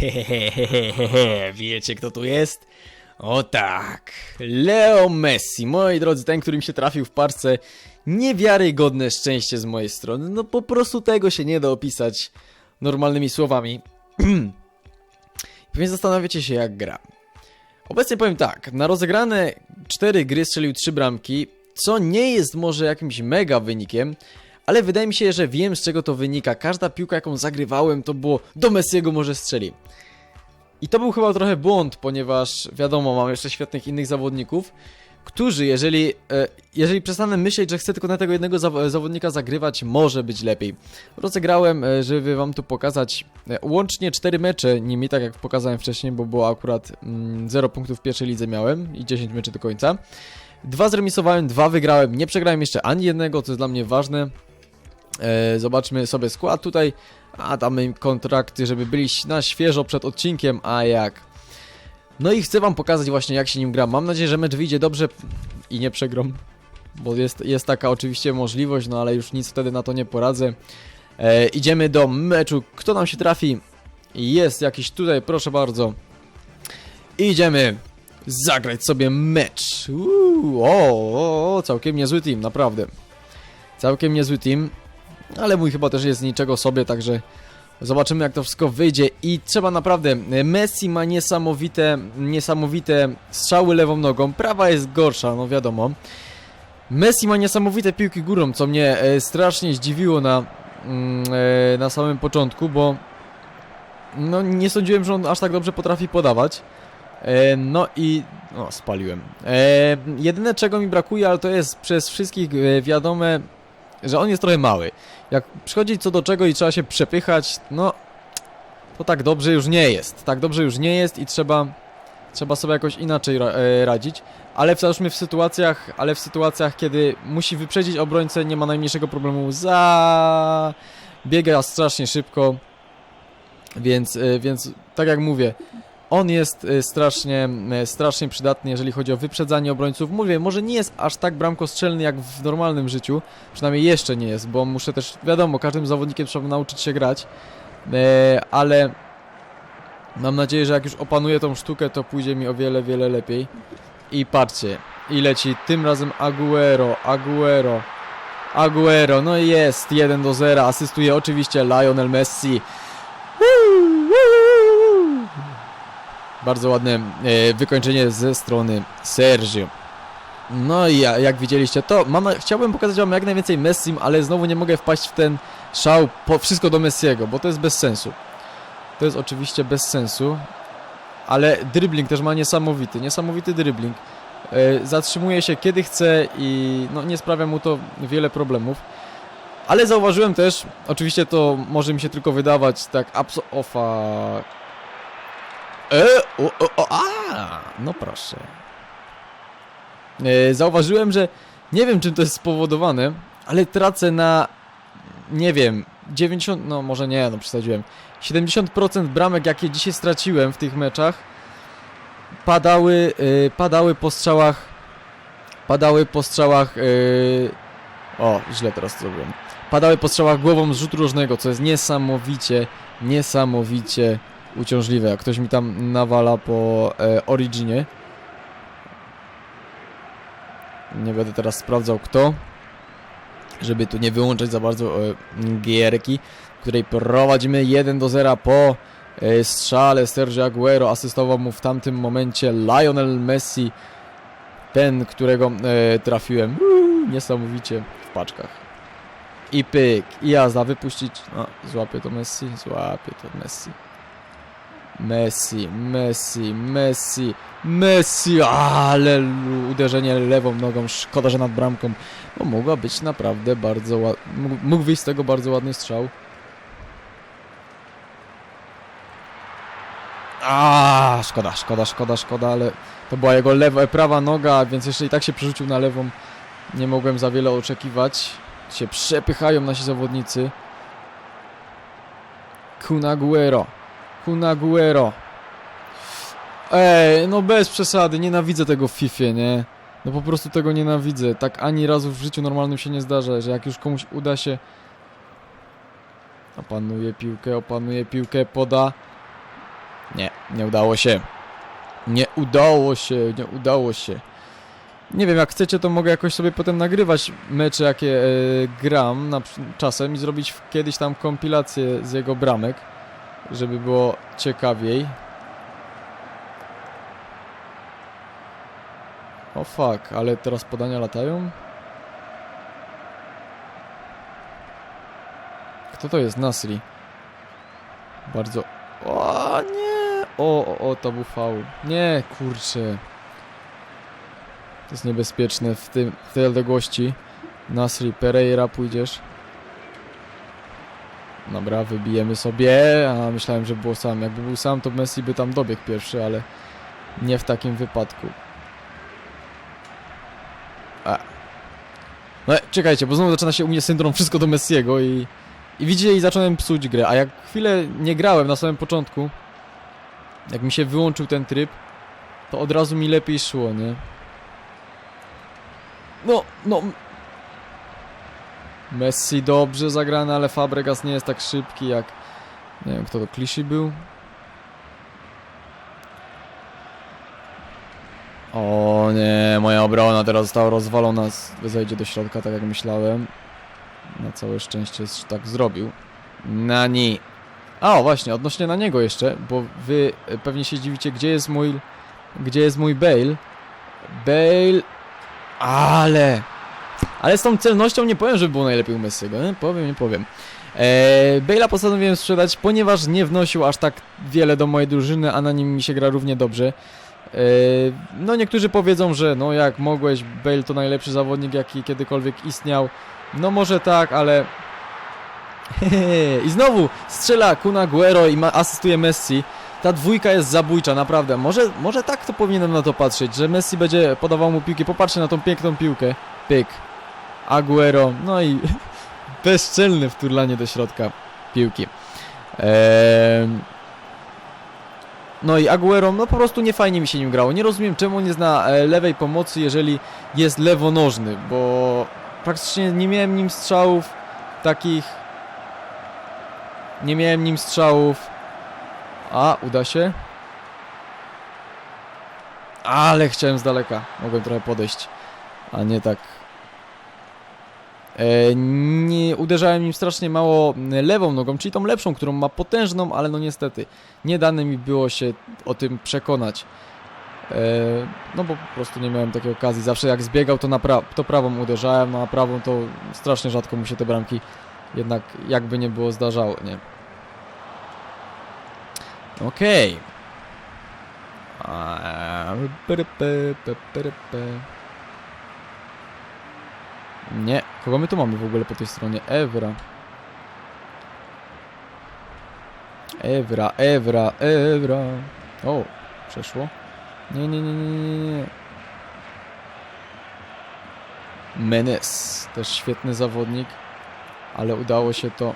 Hehehehehe, wiecie kto tu jest? O tak, Leo Messi, moi drodzy, ten, który mi się trafił w parce. Niewiarygodne szczęście z mojej strony, no po prostu tego się nie da opisać normalnymi słowami. Pewnie zastanawiacie się jak gra. Obecnie powiem tak, na rozegrane 4 gry strzelił 3 bramki, co nie jest może jakimś mega wynikiem, ale wydaje mi się, że wiem z czego to wynika. Każda piłka jaką zagrywałem to było do Messiego może strzeli. I to był chyba trochę błąd, ponieważ wiadomo, mam jeszcze świetnych innych zawodników, którzy jeżeli, e, jeżeli przestanę myśleć, że chcę tylko na tego jednego zaw zawodnika zagrywać, może być lepiej. Rozegrałem, e, żeby wam tu pokazać e, łącznie 4 mecze nimi, tak jak pokazałem wcześniej, bo było akurat mm, 0 punktów w pierwszej lidze miałem i 10 meczy do końca. Dwa zremisowałem, dwa wygrałem, nie przegrałem jeszcze ani jednego, co jest dla mnie ważne. E, zobaczmy sobie skład tutaj, a damy im kontrakty, żeby byli na świeżo przed odcinkiem, a jak. No i chcę wam pokazać właśnie jak się nim gra. Mam nadzieję, że mecz wyjdzie dobrze i nie przegram, bo jest, jest taka oczywiście możliwość, no ale już nic wtedy na to nie poradzę. E, idziemy do meczu, kto nam się trafi? Jest jakiś tutaj, proszę bardzo. Idziemy zagrać sobie mecz. Uuu, o, o, o, całkiem niezły team, naprawdę. Całkiem niezły team, ale mój chyba też jest niczego sobie, także zobaczymy jak to wszystko wyjdzie i trzeba naprawdę, Messi ma niesamowite, niesamowite strzały lewą nogą, prawa jest gorsza, no wiadomo. Messi ma niesamowite piłki górą, co mnie e, strasznie zdziwiło na, mm, e, na samym początku, bo no nie sądziłem, że on aż tak dobrze potrafi podawać. E, no i... O, spaliłem. Jedyne czego mi brakuje, ale to jest przez wszystkich wiadome, że on jest trochę mały. Jak przychodzi co do czego i trzeba się przepychać, no... To tak dobrze już nie jest. Tak dobrze już nie jest i trzeba... Trzeba sobie jakoś inaczej ra e, radzić. Ale załóżmy w sytuacjach, ale w sytuacjach, kiedy musi wyprzedzić obrońcę, nie ma najmniejszego problemu. Za biega strasznie szybko. Więc, e, więc tak jak mówię, on jest e, strasznie, e, strasznie przydatny, jeżeli chodzi o wyprzedzanie obrońców. Mówię, może nie jest aż tak bramkostrzelny jak w normalnym życiu, przynajmniej jeszcze nie jest, bo muszę też, wiadomo, każdym zawodnikiem trzeba nauczyć się grać, e, ale mam nadzieję, że jak już opanuję tą sztukę, to pójdzie mi o wiele, wiele lepiej. I patrzcie, i leci tym razem Aguero, Aguero, Aguero, no jest, 1 do 0, asystuje oczywiście Lionel Messi. Bardzo ładne e, wykończenie ze strony Sergio. No i ja, jak widzieliście to, mam, chciałbym pokazać wam jak najwięcej Messim, ale znowu nie mogę wpaść w ten szał, po, wszystko do Messiego, bo to jest bez sensu. To jest oczywiście bez sensu, ale dribbling też ma niesamowity, niesamowity dribbling. E, zatrzymuje się kiedy chce i no, nie sprawia mu to wiele problemów. Ale zauważyłem też, oczywiście to może mi się tylko wydawać tak abso... O fuck. E, o, o, o, a, no proszę. E, zauważyłem, że nie wiem czym to jest spowodowane, ale tracę na, nie wiem, 90, no może nie, no przesadziłem. 70% bramek, jakie dzisiaj straciłem w tych meczach, padały, e, padały po strzałach, padały po strzałach, e, o, źle teraz zrobiłem. Padały po strzałach głową z rzutu różnego, co jest niesamowicie, niesamowicie uciążliwe. Jak ktoś mi tam nawala po e, Originie. Nie będę teraz sprawdzał kto. Żeby tu nie wyłączać za bardzo e, gierki, w której prowadzimy 1 do 0 po e, strzale Sergio Aguero. Asystował mu w tamtym momencie Lionel Messi. Ten, którego e, trafiłem Uuu, niesamowicie w paczkach. I pyk, i jazda, wypuścić. No, złapie to Messi, złapie to Messi. Messi, Messi, Messi, Messi, ale uderzenie lewą nogą, szkoda, że nad bramką, bo mogła być naprawdę bardzo ładny, mógł wyjść z tego bardzo ładny strzał. A, szkoda, szkoda, szkoda, szkoda, ale to była jego lewa, prawa noga, więc jeszcze i tak się przerzucił na lewą. Nie mogłem za wiele oczekiwać. Się przepychają nasi zawodnicy. Kunaguero. Kunaguero. Ej, no bez przesady, nienawidzę tego w FIFA, nie? No po prostu tego nienawidzę. Tak ani razu w życiu normalnym się nie zdarza, że jak już komuś uda się... Opanuje piłkę, opanuje piłkę, poda. Nie, nie udało się. Nie udało się, nie udało się. Nie wiem, jak chcecie, to mogę jakoś sobie potem nagrywać mecze, jakie e, gram na, czasem i zrobić kiedyś tam kompilację z jego bramek, żeby było ciekawiej. O fuck, ale teraz podania latają? Kto to jest? Nasri. Bardzo... O nie! O, o, o, to był faul. Nie, kurczę. To jest niebezpieczne w, tym, w tej odległości. Nasri, Pereira, pójdziesz. Dobra, wybijemy sobie. A myślałem, że było sam. Jakby był sam, to Messi by tam dobiegł pierwszy, ale nie w takim wypadku. A. No, czekajcie, bo znowu zaczyna się u mnie syndrom wszystko do Messiego i... I widzicie, i zacząłem psuć grę. A jak chwilę nie grałem na samym początku, jak mi się wyłączył ten tryb, to od razu mi lepiej szło, nie? No, no. Messi dobrze zagrany, ale Fabregas nie jest tak szybki jak... Nie wiem, kto to, Kliszy był? O nie, moja obrona teraz została rozwalona, zejdzie do środka, tak jak myślałem. Na całe szczęście tak zrobił. Nani. A, o właśnie, odnośnie na niego jeszcze, bo wy e, pewnie się dziwicie, gdzie jest mój... Gdzie jest mój Bale? Bale... Ale... Ale z tą celnością nie powiem, że było najlepiej u Messiego, nie? Powiem, nie powiem. Eee, Bale'a postanowiłem sprzedać, ponieważ nie wnosił aż tak wiele do mojej drużyny, a na nim mi się gra równie dobrze. Eee, no niektórzy powiedzą, że no jak mogłeś, Bale to najlepszy zawodnik, jaki kiedykolwiek istniał. No może tak, ale... I znowu strzela Kuna Guero i asystuje Messi. Ta dwójka jest zabójcza, naprawdę. Może, może tak to powinienem na to patrzeć, że Messi będzie podawał mu piłki. Popatrzcie na tą piękną piłkę. Pyk. Aguero. No i bezczelny wturlanie do środka piłki. No i Aguero, no po prostu nie fajnie mi się nim grało. Nie rozumiem czemu nie zna e, lewej pomocy, jeżeli jest lewonożny, bo praktycznie nie miałem nim strzałów takich. Nie miałem nim strzałów. A, uda się. Ale chciałem z daleka. Mogłem trochę podejść, a nie tak. E, nie uderzałem nim strasznie mało m, lewą nogą, czyli tą lepszą, którą ma potężną, ale no niestety nie dane mi było się o tym przekonać. E, no bo po prostu nie miałem takiej okazji. Zawsze jak zbiegał, to, na pra to prawą uderzałem, no a prawą to strasznie rzadko mu się te bramki jednak jakby nie było zdarzało, nie? Okej. A, Nie, kogo my tu mamy w ogóle po tej stronie? Evra. Evra, Evra, Evra. O, przeszło. Nie, nie, nie, nie, nie. Menes, też świetny zawodnik, ale udało się to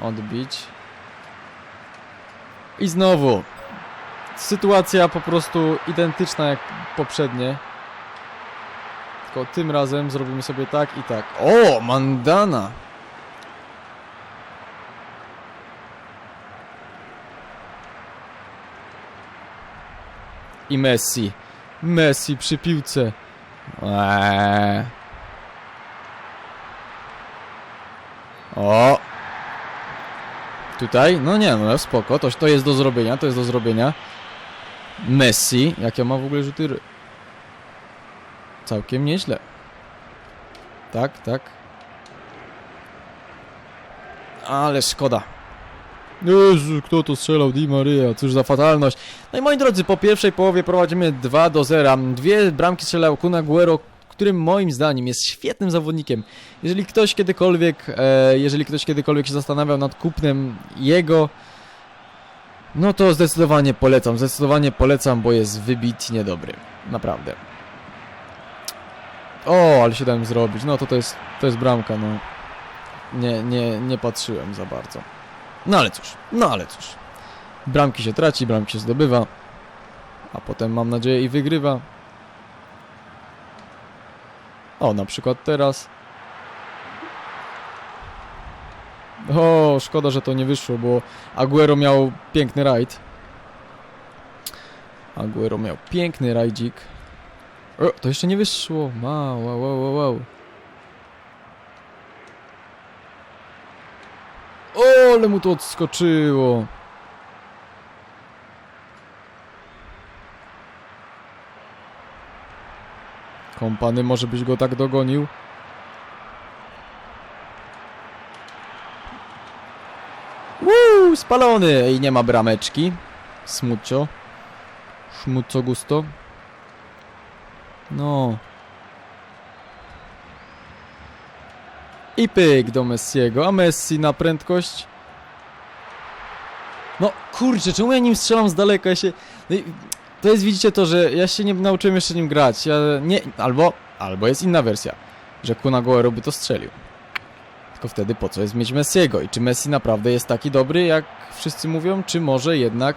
odbić. I znowu sytuacja po prostu identyczna jak poprzednie. Tylko tym razem zrobimy sobie tak i tak. O, Mandana! I Messi. Messi przy piłce. Eee. O! Tutaj? No nie, no spoko, to, to jest do zrobienia, to jest do zrobienia. Messi, jak ja w ogóle rzuty... Całkiem nieźle. Tak, tak. Ale szkoda. Jezu, kto to strzelał? Di Maria, cóż za fatalność. No i moi drodzy, po pierwszej połowie prowadzimy 2 do 0. Dwie bramki strzelał Kun Guero, którym moim zdaniem jest świetnym zawodnikiem. Jeżeli ktoś kiedykolwiek, e, jeżeli ktoś kiedykolwiek się zastanawiał nad kupnem jego, no to zdecydowanie polecam, zdecydowanie polecam, bo jest wybitnie dobry. Naprawdę. O, ale się dałem zrobić. No to to jest, to jest bramka, no. Nie, nie, nie patrzyłem za bardzo. No ale cóż, no ale cóż. Bramki się traci, bramki się zdobywa. A potem mam nadzieję i wygrywa. O, na przykład teraz. O, szkoda, że to nie wyszło, bo Aguero miał piękny rajd. Aguero miał piękny rajdzik. O, to jeszcze nie wyszło. Wow, wow, wow, wow. O, ale mu to odskoczyło. Kompany może byś go tak dogonił. Uuu, spalony i nie ma brameczki. Smucio. Szmuco gusto. No. I pyk do Messiego, a Messi na prędkość. No kurczę, czemu ja nim strzelam z daleka? Ja się... No to jest, widzicie to, że ja się nie nauczyłem jeszcze nim grać. Ja nie... Albo... Albo jest inna wersja. Że Kun Aguero by to strzelił. Tylko wtedy po co jest mieć Messiego? I czy Messi naprawdę jest taki dobry, jak wszyscy mówią? Czy może jednak...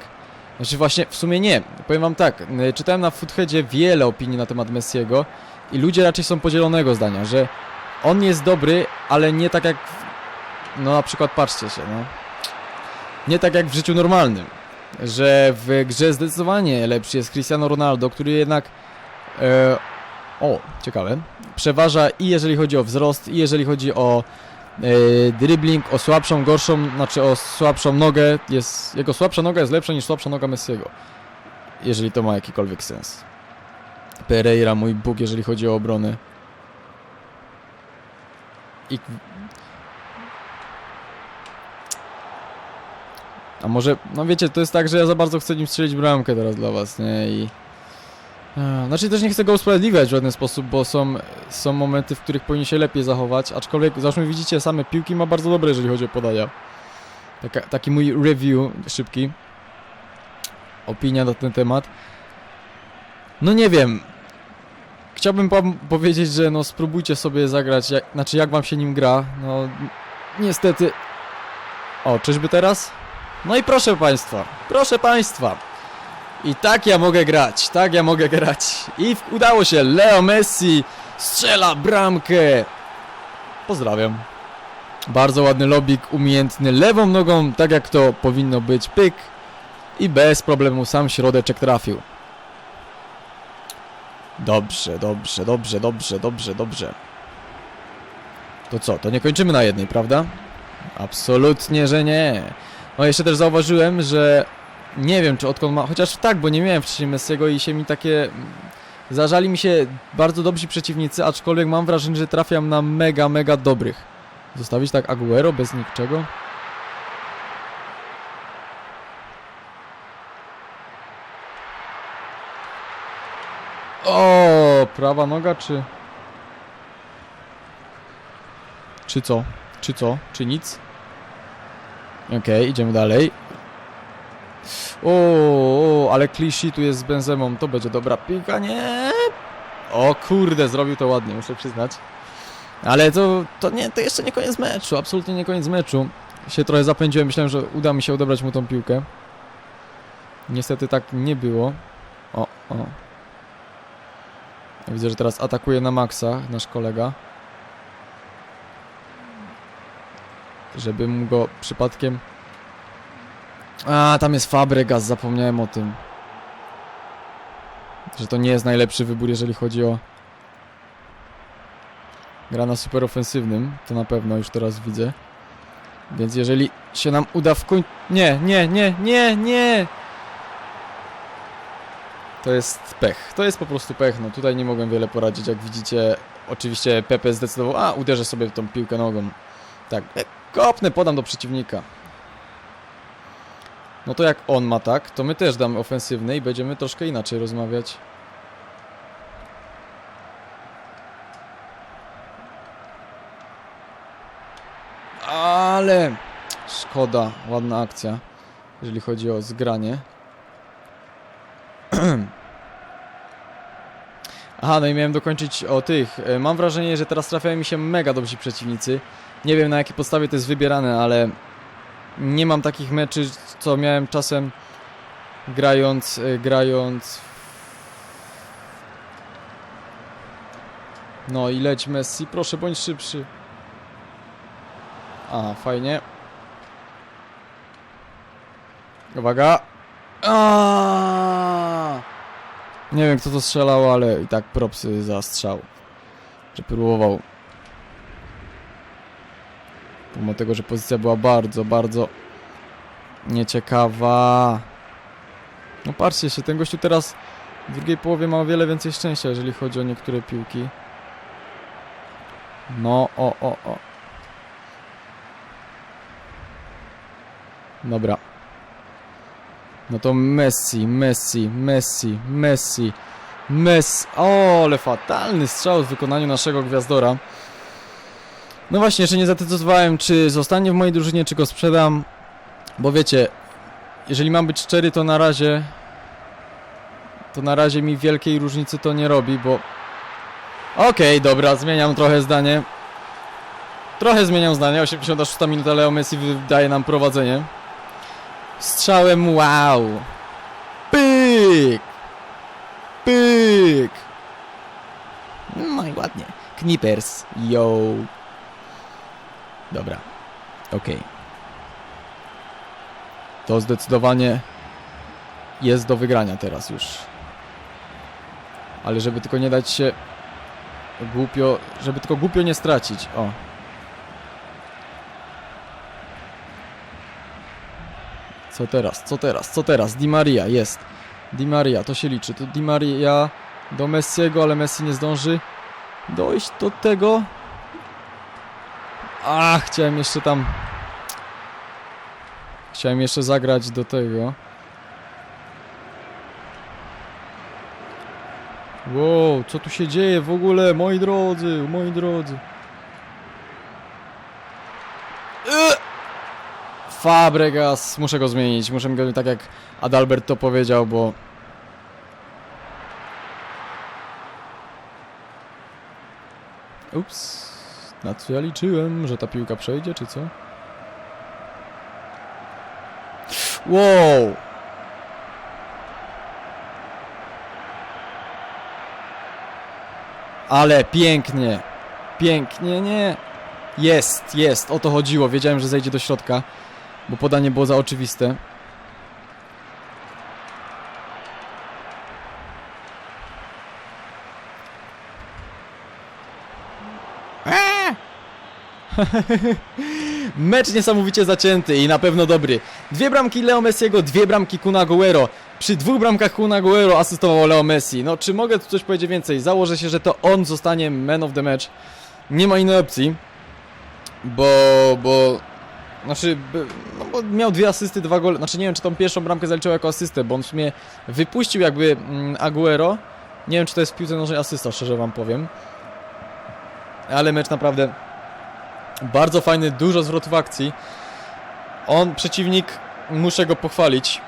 Znaczy właśnie, w sumie nie. Powiem wam tak, y, czytałem na Footheadzie wiele opinii na temat Messiego i ludzie raczej są podzielonego zdania, że on jest dobry, ale nie tak jak... No na przykład patrzcie się, no. Nie tak jak w życiu normalnym. Że w grze zdecydowanie lepszy jest Cristiano Ronaldo, który jednak... E, o, ciekawe. Przeważa i jeżeli chodzi o wzrost, i jeżeli chodzi o dribbling, o słabszą, gorszą, znaczy o słabszą nogę. Jest, jego słabsza noga jest lepsza niż słabsza noga Messiego. Jeżeli to ma jakikolwiek sens. Pereira, mój Bóg, jeżeli chodzi o obronę. I... A może, no wiecie, to jest tak, że ja za bardzo chcę nim strzelić bramkę teraz dla was, nie? I... E, Znaczy też nie chcę go usprawiedliwiać w żaden sposób, bo są, są momenty, w których powinien się lepiej zachować, aczkolwiek załóżmy widzicie, same piłki ma bardzo dobre, jeżeli chodzi o podania. Taka, taki mój review szybki. Opinia na ten temat. No nie wiem. Chciałbym wam powiedzieć, że no spróbujcie sobie zagrać, jak, znaczy jak wam się nim gra. No ni- niestety... O, czyżby teraz? No i proszę państwa, proszę państwa. I tak ja mogę grać, tak ja mogę grać. I udało się, Leo Messi strzela bramkę. Pozdrawiam. Bardzo ładny lobik, umiejętny lewą nogą, tak jak to powinno być, pyk. I bez problemu sam środeczek trafił. Dobrze, dobrze, dobrze, dobrze, dobrze, dobrze. To co, to nie kończymy na jednej, prawda? Absolutnie, że nie. No jeszcze też zauważyłem, że nie wiem, czy odkąd ma. Chociaż tak, bo nie miałem wcześniej Messiego i się mi takie. Zażali mi się bardzo dobrzy przeciwnicy, aczkolwiek mam wrażenie, że trafiam na mega, mega dobrych. Zostawić tak Aguero bez niczego? O, prawa noga, czy. Czy co? Czy co? Czy nic? Okej, idziemy dalej. O, ale klishi tu jest z Benzemą, to będzie dobra piłka, nie? O kurde, zrobił to ładnie, muszę przyznać. Ale to, to nie, to jeszcze nie koniec meczu, absolutnie nie koniec meczu. Się trochę zapędziłem, myślałem, że uda mi się odebrać mu tą piłkę. Niestety tak nie było. O, o. Widzę, że teraz atakuje na maksa nasz kolega. Żebym go przypadkiem... A, tam jest Fabregas, zapomniałem o tym. Że to nie jest najlepszy wybór, jeżeli chodzi o... Gra na super ofensywnym, to na pewno już teraz widzę. Więc jeżeli się nam uda w końcu... Nie, nie, nie, nie, nie! To jest pech. To jest po prostu pech. No tutaj nie mogłem wiele poradzić. Jak widzicie, oczywiście Pepe zdecydował, a uderzę sobie w tą piłkę nogą. Tak, kopnę, podam do przeciwnika. No to jak on ma tak, to my też damy ofensywny i będziemy troszkę inaczej rozmawiać. Ale szkoda, ładna akcja, jeżeli chodzi o zgranie. Aha, no i miałem dokończyć o tych. E, Mam wrażenie, że teraz trafiają mi się mega dobrzy przeciwnicy. Nie wiem na jakiej podstawie to jest wybierane, ale nie mam takich meczy, co miałem czasem grając, e, grając. No i leć Messi, proszę bądź szybszy. A, fajnie. Uwaga. Aaaa! Nie wiem kto to strzelał, ale i tak propsy za strzał. Że próbował. Pomimo tego, że pozycja była bardzo, bardzo nieciekawa. No patrzcie się, ten gościu teraz w drugiej połowie ma o wiele więcej szczęścia, jeżeli chodzi o niektóre piłki. No, o, o, o. Dobra. No to Messi, Messi, Messi, Messi, Messi. O, ale fatalny strzał w wykonaniu naszego gwiazdora. No właśnie, jeszcze nie zadecydowałem, czy zostanie w mojej drużynie, czy go sprzedam. Bo wiecie, jeżeli mam być szczery, to na razie... To na razie mi wielkiej różnicy to nie robi, bo... Okej, dobra, zmieniam trochę zdanie. Trochę zmieniam zdanie, 86 minuta Leo Messi wydaje nam prowadzenie. Strzałem wow! Pyk! Pyk! No i ładnie. Knippers, yo! Dobra, okej. To zdecydowanie jest do wygrania teraz już. Ale żeby tylko nie dać się głupio, żeby tylko głupio nie stracić. O. Co teraz? Co teraz? Co teraz? Di Maria jest. Di Maria, to się liczy. To Di Maria do Messiego, ale Messi nie zdąży dojść do tego. A, chciałem jeszcze tam. Chciałem jeszcze zagrać do tego. Wow, co tu się dzieje w ogóle, moi drodzy, moi drodzy. Eee! Fabregas, muszę go zmienić, muszę go tak jak Adalbert to powiedział, bo... Ups, na co ja liczyłem, że ta piłka przejdzie, czy co? Wow! Ale pięknie, pięknie, nie? Jest, jest, o to chodziło, wiedziałem, że zejdzie do środka, bo podanie było za oczywiste. Mecz niesamowicie zacięty i na pewno dobry. Dwie bramki Leo Messiego, dwie bramki Kun Agüero. Przy dwóch bramkach Kun Agüero asystował Leo Messi. No, czy mogę tu coś powiedzieć więcej? Założę się, że to on zostanie man of the match. Nie ma innej opcji. Bo, bo... Znaczy, no bo miał dwie asysty, dwa gole. Znaczy, nie wiem, czy tą pierwszą bramkę zaliczył jako asystę, bo on w sumie wypuścił jakby mm, Aguero. Nie wiem, czy to jest w piłce nożnej asysta, szczerze wam powiem. Ale mecz naprawdę bardzo fajny, dużo zwrotów akcji. On, przeciwnik, muszę go pochwalić.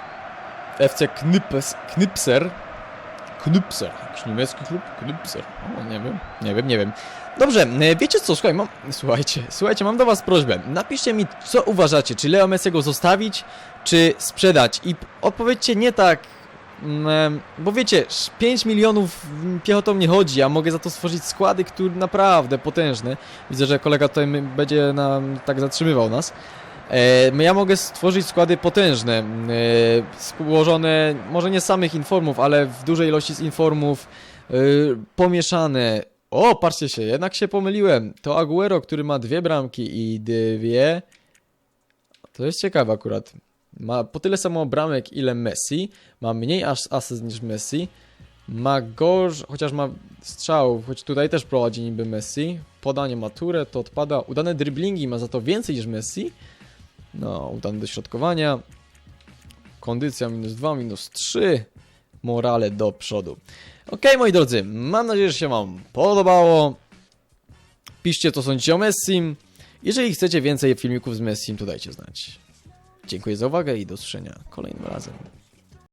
FC Knypes. Knypser, jakiś niemiecki klub? Knypser. O, nie wiem, nie wiem, nie wiem. Dobrze, e, wiecie co, słuchaj, mam, słuchajcie, słuchajcie, mam do was prośbę. Napiszcie mi, co uważacie, czy Leo Messiego zostawić, czy sprzedać. I odpowiedzcie nie tak, bo wiecie, sz- 5 milionów mm, piechotą nie chodzi, a mogę za to stworzyć składy, które naprawdę potężne. Widzę, że kolega tutaj będzie nam tak zatrzymywał nas. E, ja mogę stworzyć składy potężne, e, złożone może nie z samych informów, ale w dużej ilości z informów, e, pomieszane. O, patrzcie się, jednak się pomyliłem. To Aguero, który ma dwie bramki i dwie... To jest ciekawe akurat. Ma po tyle samo bramek, ile Messi. Ma mniej aż asyst niż Messi. Ma gorsz, chociaż ma strzałów, choć tutaj też prowadzi niby Messi. Podanie ma turę, to odpada. Udane driblingi ma za to więcej niż Messi. No, udane dośrodkowania. Kondycja minus 2, minus 3. Morale do przodu. Ok, moi drodzy, mam nadzieję, że się Wam podobało. Piszcie, co sądzicie o Messim. Jeżeli chcecie więcej filmików z Messim, to dajcie znać. Dziękuję za uwagę i do usłyszenia kolejnym razem.